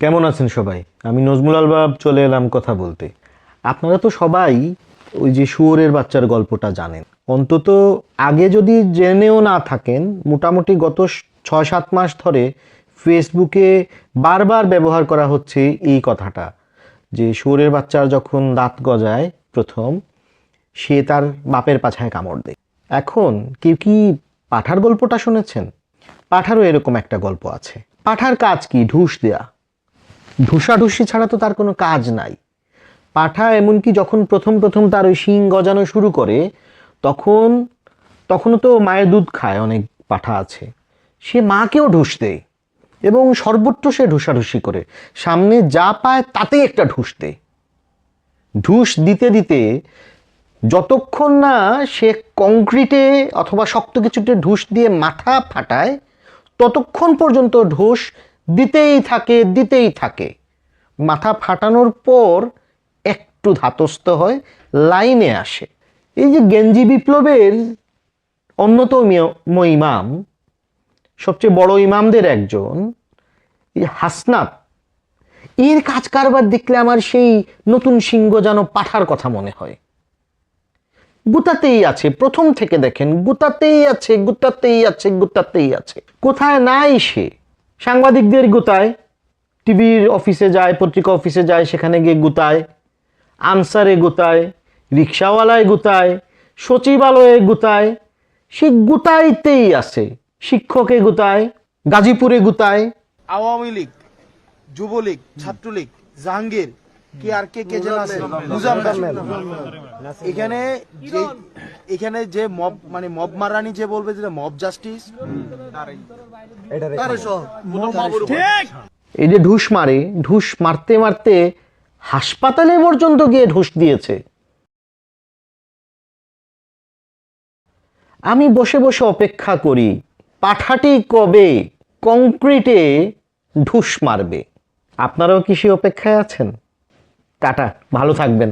কেমন আছেন সবাই? আমি নজমুল আলবাব চলে এলাম কথা বলতে। আপনারা তো সবাই ওই যে শুয়োরের বাচ্চার গল্পটা জানেন। অন্তত আগে যদি জেনেও না থাকেন, মোটামুটি গত ছয়, সাত মাস ধরে ফেসবুকে বারবার ব্যবহার করা হচ্ছে এই কথাটা, যে শুয়োরের বাচ্চার যখন দাঁত গজায় প্রথম, সে তার বাপের পাছায় কামড় দেয়। এখন কেউ কি পাঠার গল্পটা শুনেছেন? পাঠারও এরকম একটা গল্প আছে। পাঠার কাজ কি? ঢুস দেয়া। ঢুসাঢুসি ছাড়া তো তার কোনো কাজ নাই। পাঠা এমনকি যখন প্রথম প্রথম তার ওই শিং গজানো শুরু করে, তখন, তখনও তো মায়ের দুধ খায় অনেক পাঠা আছে। সে মাকেও ঢুস দেয় এবং সর্বত্র সে ঢুসাঢুসি করে। সামনে যা পায় তাতেই একটা ঢুস দেয়। ঢুস দিতে দিতে যতক্ষণ না সে কংক্রিটে অথবা শক্ত কিছুতে ঢুস দিয়ে মাথা ফাটায়, ততক্ষণ পর্যন্ত ঢুস দিতেই থাকে দিতেই থাকে। মাথা ফাটানোর পর একটু ধাতস্থ হয়, লাইনে আসে। এই যে গেঞ্জি বিপ্লবের অন্যতম ইমাম সবচেয়ে বড় ইমামদের একজন হাসনাত, এর কাজ কারবার দেখলে আমার সেই নতুন সিংহ যেন পাঠার কথা মনে হয়। গুতাতেই আছে, প্রথম থেকে দেখেন, গুতাতেই আছে গুতাতেই আছে গুতাতেই আছে। কোথায় নাই সে? সাংবাদিকদের গুতায়, টিভির অফিসে যায়, পত্রিকা অফিসে যায়, সেখানে গিয়ে গুতায়, আনসারে গুতায়, রিক্সাওয়ালায় গুতায়, সচিবালয়ে গুতায় সে গুতাইতেই আছে। শিক্ষকে গুতায়, গাজীপুরে গুতায়। আওয়ামী লীগ, যুবলীগ, ছাত্রলীগ, জাহাঙ্গীর কি আর কে কে যেন আছে? মুজাম্মেল এখানে যে এখানে যে মব মানে মব মারানি যে বলবে যে মব জাস্টিস? এই যে ঢুস মারে ঢুস মারতে মারতে হাসপাতালে পর্যন্ত গিয়ে ঢুস দিয়েছে। আমি বসে বসে অপেক্ষা করি পাঠাটি কবে কংক্রিটে ঢুস মারবে। আপনারাও কি সে অপেক্ষায় আছেন? টাটা ভালো থাকবেন।